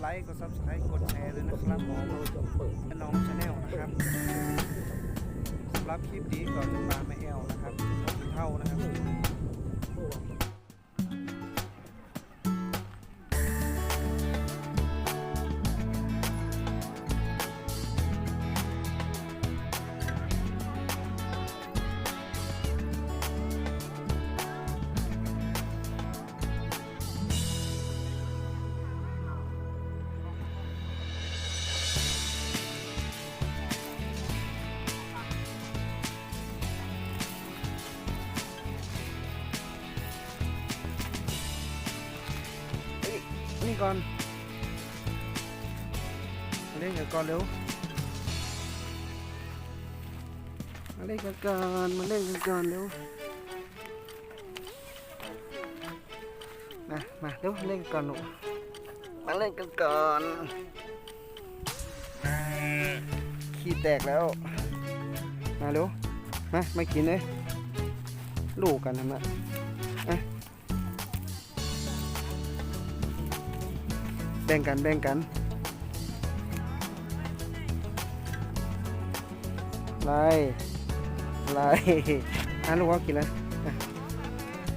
ไลค์ กด subscribe กดแชร์เลยนะครับผมและน้องชาแนลนะครับสำหรับคลิปนี้ก่อนจะมาไม่แอลนะครับขอบคุณเท่านะครับ นี่ก่อนมาเล่นกันก่อนเร็วมาเล่นกันก่อนมาเล่นกันก่อนเร็วมามาเร็วเล่นกันก่อนหนูมาเล่นกันก่อนขี้แตกแล้ว มาเร็วมาไม่กินเลยลูกกันทำไมอะ แบ่งกันแบ่งกันไล่ไล่อะลูกว่ากินอะไรอะ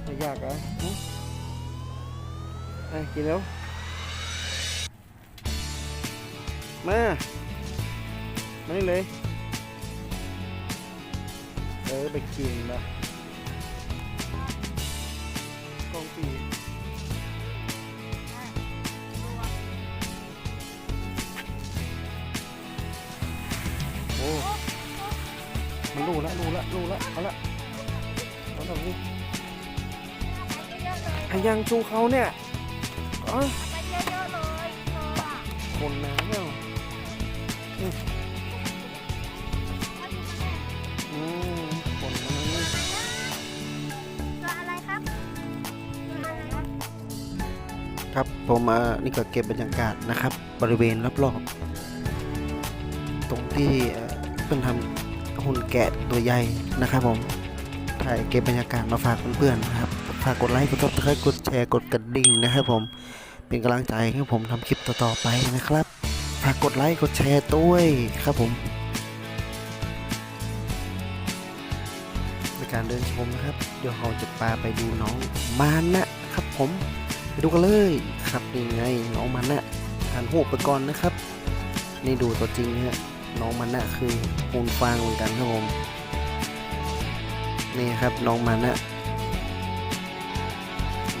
ไม่ยากอะอะกินแล้ว มา มานี่เลย เออ ไปกินละกองปี มันรู้ละรู้ละรู้ละเอาละเอาละนี่พยังชูเขาเนี่ยอ๋อคนน้ำเนี่ยอืมอืมคนน้ำตัวอะไรครับตัวอะไรครับครับผมมานี่ก็เก็บบรรยากาศนะครับ บริเวณรอบๆตรงที่เอ่อนทำ หุ่นแกะตัวใหญ่นะครับผมถ่ายเก็บบรรยากาศมาฝากเพื่อนๆนะครับฝากกดไลค์กดติดตามกดแชร์กดกระดิ่งนะครับผมเป็นกำลังใจให้ผมทำคลิปต่อๆไปนะครับฝากกดไลค์กดแชร์ด้วยครับผมในการเดินชมนะครับ เดี๋ยวเราจะพาไปดูน้องมานนะครับผมไปดูกันเลยครับนี่ไงน้องมันนะทานหูไปก่อนนะครับ นี่ดูตัวจริงนะฮะ น้องมันนะคือปูนฟางเหมือนกันครับผมนี่ครับน้องมันนะ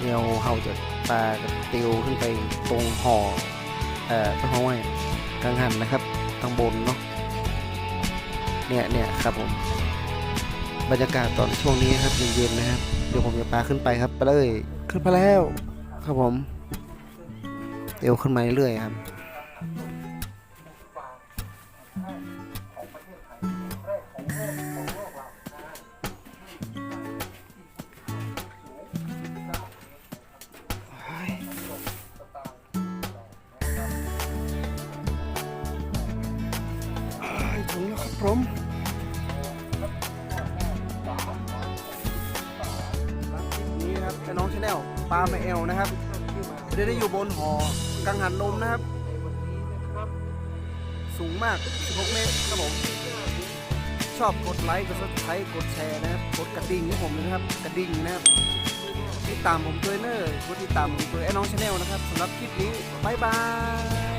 เดี๋ยวเราจะปากับติวขึ้นไปตรงห่อเอ่อต้องห้อยกลางหันนะครับทางบนเนาะเนี่ยเนี่ยครับผมบรรยากาศตอนช่วงนี้ครับเย็นๆนะครับเดี๋ยวผมจะปาขึ้นไปครับไปเลยขึ้นไปแล้ว ครับผมเร็วขึ้นมาเรื่อยๆครับ ผมนี่ครับเป็นน้องชาแนลปลาไม่เอลนะครับเดี๋ยวได้อยู่บนหอกังหันลมนะครับ สูงมาก 16 เมตรครับผม ชอบกดไลค์กดซับสไครต์กดแชร์นะครับ กดกระดิ่งให้ผมนะครับ กระดิ่งนะครับติดตามผมด้วยเนอร์กดติดตามผมด้วยไอ้น้องชาแนลนะครับสำหรับคลิปนี้ บ๊ายบาย